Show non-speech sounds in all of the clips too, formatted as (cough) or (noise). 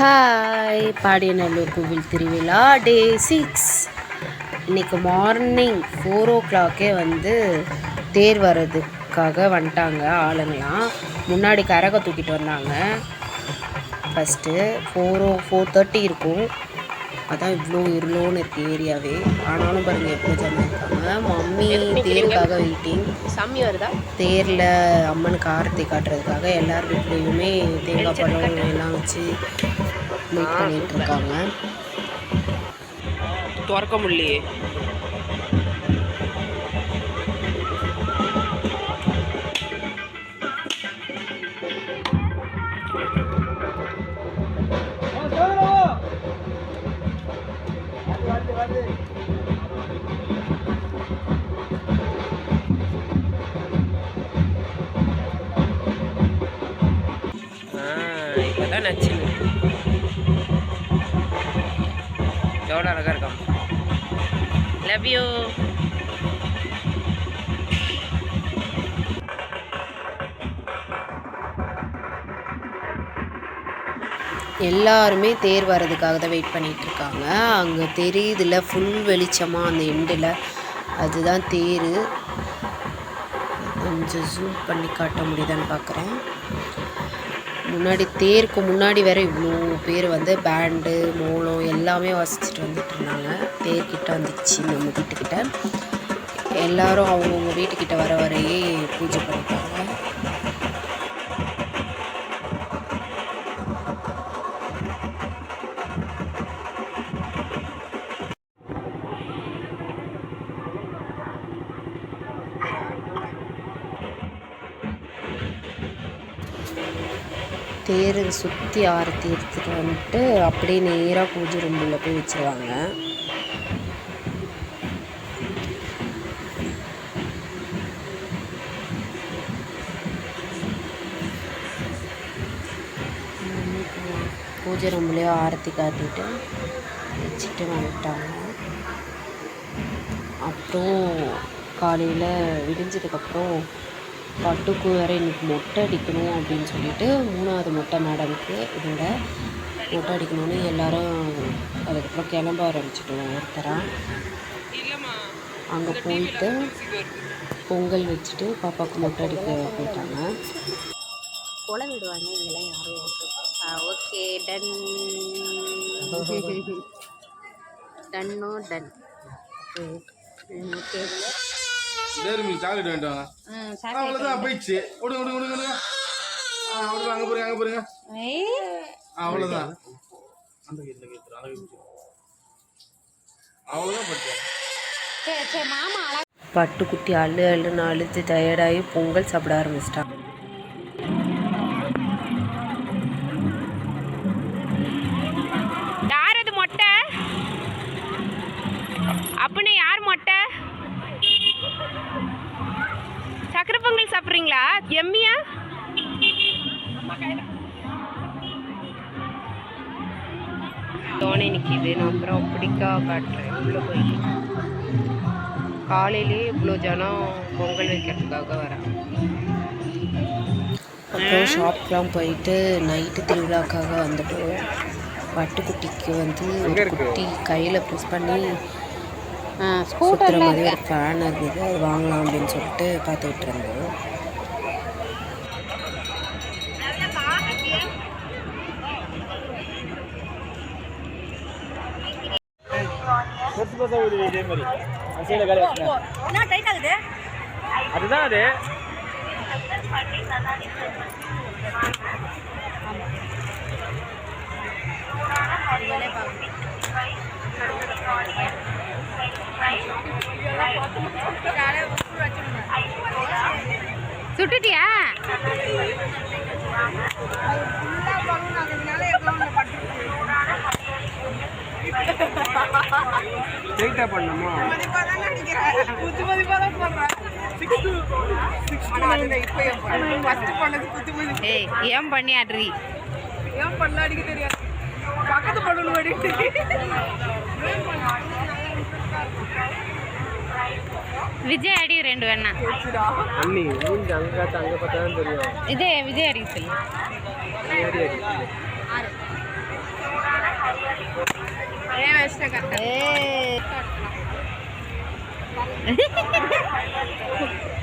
Hi Padiyanallur கோவில் திருவிழா day six இன்னைக்கு மார்னிங் ஃபோர் ஓ கிளாக்கே வந்து தேர் வர்றதுக்காக வந்துட்டாங்க ஆளுங்களாம் முன்னாடி கரகம் தூக்கிட்டு வந்தாங்க. First four or four thirty இருக்கும். அதான் இவ்வளோ இருளோன்னு இருக்கு ஏரியாவே. ஆனாலும் பாருங்கள் எவ்வளோ ஜனம் இருக்காங்க? மம்மி தேருக்காக வெயிட்டிங் சாமி வருதா? தேரில் அம்மனுக்கு ஆரத்தி காட்டுறதுக்காக எல்லார் வீட்லேயுமே தேங்காய் பழம் எல்லாம் வச்சு வெயிட் பண்ணிட்டு இருக்காங்க. திறக்க முடியலையே. எவ்வளோ அழகா இருக்கான் லவ் யூ எல்லாருமே தேர் வர்றதுக்காக தான் வெயிட் பண்ணிட்டு இருக்காங்க அங்கே தெரியுதுல ஃபுல் வெளிச்சமாக அந்த எண்டில் அதுதான் தேர். கொஞ்சம் ஜூம் பண்ணி காட்ட முடியுதான்னு பார்க்குறேன் முன்னாடி தேருக்கு முன்னாடி வேற இவ்வளோ பேர் வந்து பேண்டு மோளம் எல்லாமே வாசிச்சுட்டு வந்துட்டு இருந்தாங்க. தேர்கிட்ட வந்துச்சு நம்ம வீட்டுக்கிட்ட. எல்லாரும் அவங்கவுங்க வீட்டுக்கிட்ட வர வரையே பூஜை பண்ணிப்பாங்க தேரை சுற்றி ஆரத்தி எடுத்துகிட்டு வந்துட்டு அப்படியே நேராக பூஜை ரூமில் போய் வச்சிருவாங்க. பூஜை ரூம்லேயே ஆரத்தி காட்டிட்டு வச்சுட்டு வந்துட்டாங்க. அப்புறம் காலையில் விடிஞ்சதுக்கப்புறம் பட்டுக்கு வேறு இன்னைக்கு மொட்டை அடிக்கணும் அப்படின்னு சொல்லிட்டு மூணாவது மொட்டை மேடம்க்கு இதோட மொட்டை அடிக்கணும்னு எல்லாரும் அதுக்கப்புறம் கிளம்ப ஆரம்பிச்சிட்டோம் ஒருத்தராக அங்கே போயிட்டு பொங்கல் வச்சுட்டு பாப்பாவுக்கு மொட்டை அடிக்க போயிட்டாங்க. கொலை விடுவாங்க இங்கெல்லாம் யாரும் okay ton. (laughs) டன்னோ done. Okay. Dairy Milk chocolate வேண்டாம். அவ்வளோதான் போயிடுச்சு. விடுங்க விடுங்க விடுங்க விடுங்க ஆ அவ்வளோதான் அங்கே போறீங்க அங்கே போறீங்க. ஆ, அவ்வளோதான் அந்த பட்டுக்குட்டி அழு அழுன்னு அழுது டயர்டாகி பொங்கல் சாப்பிட ஆரம்பிச்சிட்டான் யார் அது மொட்டை? அப்படின்னு யார் மொட்டை சக்கரை பொங்கல் சாப்பிட்றீங்களா? எம்மியா? தோணை நிற்கிது நான் அப்புறம் பிடிக்கா காட்டுறேன். உள்ளே போய் காலையிலேயே இவ்வளோ ஜனம் பொங்கல் வைக்கிறதுக்காக வரேன் அப்புறம் ஷாப்லாம் போயிட்டு நைட்டு திருவிழாக்காக வந்துட்டோம். பட்டுக்குட்டிக்கு வந்து ஒரு குட்டி கையில் ப்ரெஸ் பண்ணி சுற்றுற மாதிரி ஒரு ஃபேன் இருந்தது அது வாங்கலாம் அப்படின்னு சொல்லிட்டு பார்த்துக்கிட்டு இருந்தோம் பெருசு பெருசாக ஒரு இதே மாதிரி சைடில் காலி வச்சுருக்கேன் அதுதான் அது சுட்டுட்டியா ஸ்ட்ரைட்டாக பண்ணணுமா? ஏய் ஏன் பண்ணி ஆட்ரி விஜய் அடி ரெண்டு வேணா. அண்ணி மூஞ்சி அங்கே காத்து அங்கே பார்த்தா தான் தெரியும். இதே விஜய் அடி சொல்லு.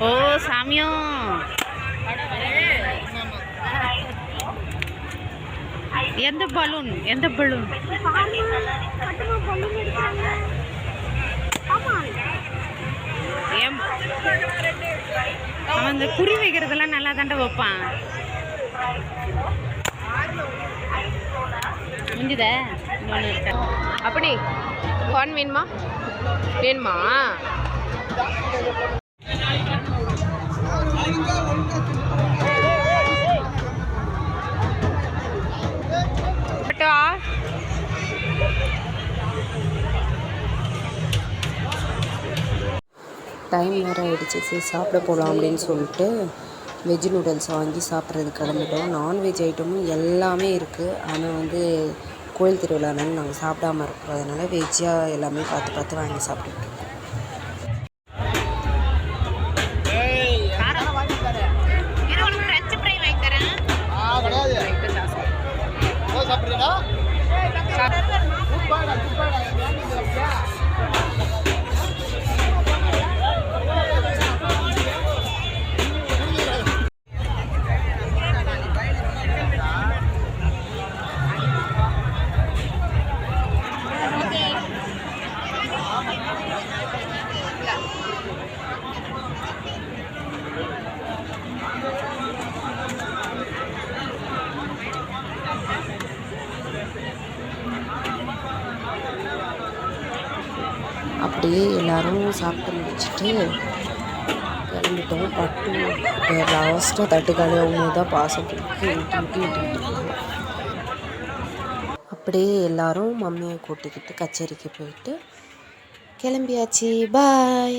ஓ சாமியம் எந்த பலூன்? எந்த பலூன்? அவன் இந்த குறி வைக்கிறதெல்லாம் நல்லா தாண்டா வைப்பான். முடிஞ்சுதா? அப்படி கார்ன் வேணுமா? வேணுமா? டைம் வேறு ஆகிடுச்சு சரி சாப்பிட போகலாம் அப்படின்னு சொல்லிட்டு வெஜ் நூடுல்ஸ் வாங்கி சாப்பிட்றது கிளம்பிட்டோம். நான்வெஜ் ஐட்டமும் எல்லாமே இருக்குது ஆனால் வந்து கோயில் திருவிழானால நாங்கள் சாப்பிடாம இருக்கோம் அதனால் வெஜ்ஜாக எல்லாமே பார்த்து பார்த்து வாங்கி சாப்பிட்டுட்டு சாப்பிட்றீங்களா? அப்படியே எல்லாரும் சாப்பிட்டு முடிச்சுட்டு கிளம்பிட்டோம். பட்டு லாஸ்ட்டாக தட்டுக்காலி அவங்க தான் பாசம் ஊட்டி ஊட்டி ஊட்டிக்கிட்டு அப்படியே எல்லாரும் மம்மியை கூட்டிக்கிட்டு கச்சேரிக்கு போயிட்டு கிளம்பியாச்சு. பாய்